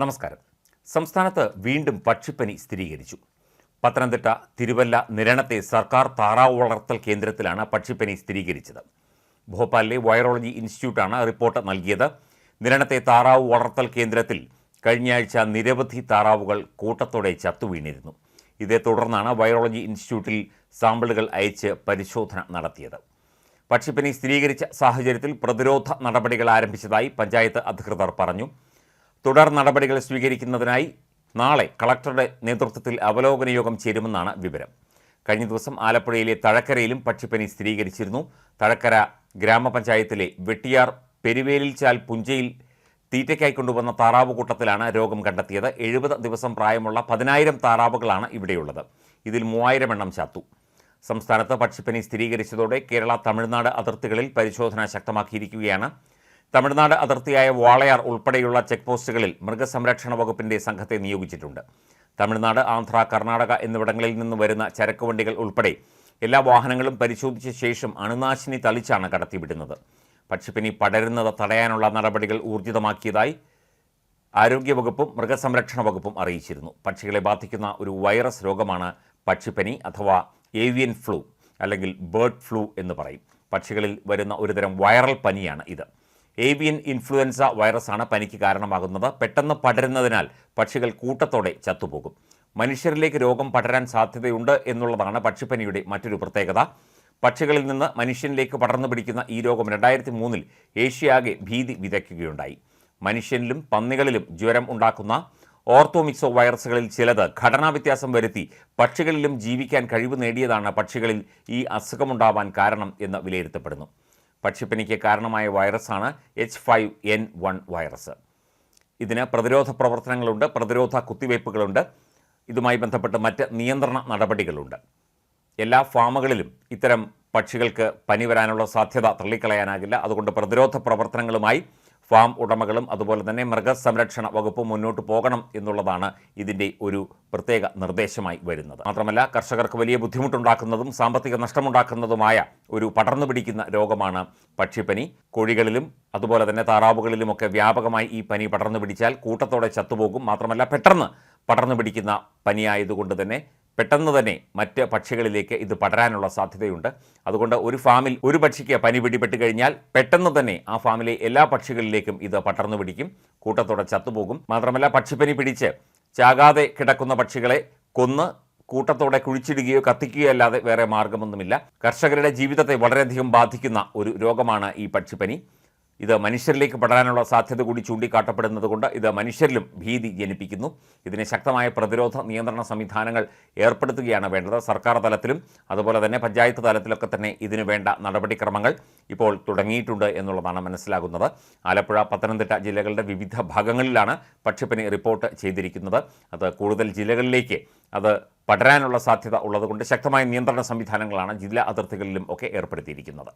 നമസ്കാരം. സംസ്ഥാനത്ത് വീണ്ടും പക്ഷിപ്പനി സ്ഥിരീകരിച്ചു. പത്തനംതിട്ട തിരുവല്ല നിരണത്തെ സർക്കാർ താറാവ് വളർത്തൽ കേന്ദ്രത്തിലാണ് പക്ഷിപ്പനി സ്ഥിരീകരിച്ചത്. ഭോപ്പാലിലെ വൈറോളജി ഇൻസ്റ്റിറ്റ്യൂട്ടാണ് റിപ്പോർട്ട് നൽകിയത്. നിരണത്തെ താറാവ് വളർത്തൽ കേന്ദ്രത്തിൽ കഴിഞ്ഞയാഴ്ച നിരവധി താറാവുകൾ കൂട്ടത്തോടെ ചത്തുവീണിരുന്നു. ഇതേ തുടർന്നാണ് വൈറോളജി ഇൻസ്റ്റിറ്റ്യൂട്ടിൽ സാമ്പിളുകൾ അയച്ച് പരിശോധന നടത്തിയത്. പക്ഷിപ്പനി സ്ഥിരീകരിച്ച സാഹചര്യത്തിൽ പ്രതിരോധ നടപടികൾ ആരംഭിച്ചതായി പഞ്ചായത്ത് അധികൃതർ പറഞ്ഞു. തുടർ നടപടികൾ സ്വീകരിക്കുന്നതിനായി നാളെ കളക്ടറുടെ നേതൃത്വത്തിൽ അവലോകന യോഗം ചേരുമെന്നാണ് വിവരം. കഴിഞ്ഞ ദിവസം ആലപ്പുഴയിലെ തഴക്കരയിലും പക്ഷിപ്പനി സ്ഥിരീകരിച്ചിരുന്നു. തഴക്കര ഗ്രാമപഞ്ചായത്തിലെ വെട്ടിയാർ പെരുവേലിൽ ചാൽ പുഞ്ചയിൽ തീറ്റയ്ക്കായി കൊണ്ടുവന്ന താറാവ് കൂട്ടത്തിലാണ് രോഗം കണ്ടെത്തിയത്. എഴുപത് ദിവസം പ്രായമുള്ള പതിനായിരം താറാവുകളാണ് ഇവിടെയുള്ളത്. ഇതിൽ മൂവായിരം എണ്ണം ചാത്തു. സംസ്ഥാനത്ത് പക്ഷിപ്പനി സ്ഥിരീകരിച്ചതോടെ കേരള തമിഴ്നാട് അതിർത്തികളിൽ പരിശോധന ശക്തമാക്കിയിരിക്കുകയാണ്. തമിഴ്നാട് അതിർത്തിയായ വാളയാർ ഉൾപ്പെടെയുള്ള ചെക്ക് പോസ്റ്റുകളിൽ മൃഗസംരക്ഷണ വകുപ്പിന്റെ സംഘത്തെ നിയോഗിച്ചിട്ടുണ്ട്. തമിഴ്നാട് ആന്ധ്ര കർണാടക എന്നിവിടങ്ങളിൽ നിന്ന് വരുന്ന ചരക്ക് വണ്ടികൾ ഉൾപ്പെടെ എല്ലാ വാഹനങ്ങളും പരിശോധിച്ച ശേഷം അണുനാശിനി തളിച്ചാണ് കടത്തിവിടുന്നത്. പക്ഷിപ്പനി പടരുന്നത് തടയാനുള്ള നടപടികൾ ഊർജിതമാക്കിയതായി ആരോഗ്യവകുപ്പും മൃഗസംരക്ഷണ വകുപ്പും അറിയിച്ചിരുന്നു. പക്ഷികളെ ബാധിക്കുന്ന ഒരു വൈറസ് രോഗമാണ് പക്ഷിപ്പനി അഥവാ ഏവിയൻ ഫ്ലൂ അല്ലെങ്കിൽ ബേർഡ് ഫ്ലൂ എന്ന് പറയും. പക്ഷികളിൽ വരുന്ന ഒരുതരം വൈറൽ പനിയാണ് ഇത്. ഏവിയൻ ഇൻഫ്ലുവൻസ വൈറസാണ് പനിക്ക് കാരണമാകുന്നത്. പെട്ടെന്ന് പടരുന്നതിനാൽ പക്ഷികൾ കൂട്ടത്തോടെ ചത്തുപോകും. മനുഷ്യരിലേക്ക് രോഗം പടരാൻ സാധ്യതയുണ്ട് എന്നുള്ളതാണ് പക്ഷിപ്പനിയുടെ മറ്റൊരു പ്രത്യേകത. പക്ഷികളിൽ നിന്ന് മനുഷ്യനിലേക്ക് പടർന്നു പിടിക്കുന്ന ഈ രോഗം രണ്ടായിരത്തി മൂന്നിൽ ഏഷ്യയാകെ ഭീതി വിതയ്ക്കുകയുണ്ടായി. മനുഷ്യനിലും പന്നികളിലും ജ്വരം ഉണ്ടാക്കുന്ന ഓർത്തോമിക്സോ വൈറസുകളിൽ ചിലത് ഘടനാ വ്യത്യാസം വരുത്തി പക്ഷികളിലും ജീവിക്കാൻ കഴിവ് നേടിയതാണ് പക്ഷികളിൽ ഈ അസുഖമുണ്ടാവാൻ കാരണം എന്ന് വിലയിരുത്തപ്പെടുന്നു. പക്ഷിപ്പനിക്ക് കാരണമായ വൈറസാണ് H five N one virus. ഇതിന് പ്രതിരോധ പ്രവർത്തനങ്ങളുണ്ട് പ്രതിരോധ കുത്തിവയ്പ്പുകളുണ്ട്. ഇതുമായി ബന്ധപ്പെട്ട് മറ്റ് നിയന്ത്രണ നടപടികളുണ്ട്. എല്ലാ ഫാമുകളിലും ഇത്തരം പക്ഷികൾക്ക് പനി വരാനുള്ള സാധ്യത തള്ളിക്കളയാനാകില്ല. അതുകൊണ്ട് പ്രതിരോധ പ്രവർത്തനങ്ങളുമായി ഫാം ഉടമകളും അതുപോലെ തന്നെ മൃഗസംരക്ഷണ വകുപ്പ് മുന്നോട്ട് പോകണം എന്നുള്ളതാണ് ഇതിന്റെ ഒരു പ്രത്യേക നിർദ്ദേശമായി വരുന്നത്. മാത്രമല്ല കർഷകർക്ക് വലിയ ബുദ്ധിമുട്ടുണ്ടാക്കുന്നതും സാമ്പത്തിക നഷ്ടമുണ്ടാക്കുന്നതുമായ ഒരു പടർന്നു പിടിക്കുന്ന രോഗമാണ് പക്ഷിപ്പനി. കോഴികളിലും അതുപോലെ തന്നെ താറാവുകളിലുമൊക്കെ വ്യാപകമായി ഈ പനി പടർന്നു പിടിച്ചാൽ കൂട്ടത്തോടെ ചത്തുപോകും. മാത്രമല്ല പെട്ടെന്ന് പടർന്നു പിടിക്കുന്ന പനിയായതുകൊണ്ട് തന്നെ പെട്ടെന്ന് തന്നെ മറ്റ് പക്ഷികളിലേക്ക് ഇത് പടരാനുള്ള സാധ്യതയുണ്ട്. അതുകൊണ്ട് ഒരു ഫാമിൽ ഒരു പക്ഷിക്ക് പനി പിടിപെട്ട് കഴിഞ്ഞാൽ പെട്ടെന്ന് തന്നെ ആ ഫാമിലെ എല്ലാ പക്ഷികളിലേക്കും ഇത് പടർന്നു പിടിക്കും. കൂട്ടത്തോടെ ചത്തുപോകും. മാത്രമല്ല പക്ഷിപ്പനി പിടിച്ച് ചാകാതെ കിടക്കുന്ന പക്ഷികളെ കൊന്ന് കൂട്ടത്തോടെ കുഴിച്ചിടുകയോ കത്തിക്കുകയോ അല്ലാതെ വേറെ മാർഗമൊന്നുമില്ല. കർഷകരുടെ ജീവിതത്തെ വളരെയധികം ബാധിക്കുന്ന ഒരു രോഗമാണ് ഈ പക്ഷിപ്പനി. ഇത് മനുഷ്യരിലേക്ക് പടരാനുള്ള സാധ്യത കൂടി ചൂണ്ടിക്കാട്ടപ്പെടുന്നതുകൊണ്ട് ഇത് മനുഷ്യരിലും ഭീതി ജനിപ്പിക്കുന്നു. ഇതിന് ശക്തമായ പ്രതിരോധ നിയന്ത്രണ സംവിധാനങ്ങൾ ഏർപ്പെടുത്തുകയാണ് വേണ്ടത്. സർക്കാർ തലത്തിലും അതുപോലെ തന്നെ പഞ്ചായത്ത് തലത്തിലൊക്കെ തന്നെ ഇതിനു വേണ്ട നടപടിക്രമങ്ങൾ ഇപ്പോൾ തുടങ്ങിയിട്ടുണ്ട് എന്നുള്ളതാണ് മനസ്സിലാകുന്നത്. ആലപ്പുഴ പത്തനംതിട്ട ജില്ലകളുടെ വിവിധ ഭാഗങ്ങളിലാണ് പക്ഷിപ്പനി റിപ്പോർട്ട് ചെയ്തിരിക്കുന്നത്. അത് കൂടുതൽ ജില്ലകളിലേക്ക് അത് പടരാനുള്ള സാധ്യത ഉള്ളതുകൊണ്ട് ശക്തമായ നിയന്ത്രണ സംവിധാനങ്ങളാണ് ജില്ലാ അതിർത്തികളിലും ഒക്കെ ഏർപ്പെടുത്തിയിരിക്കുന്നത്.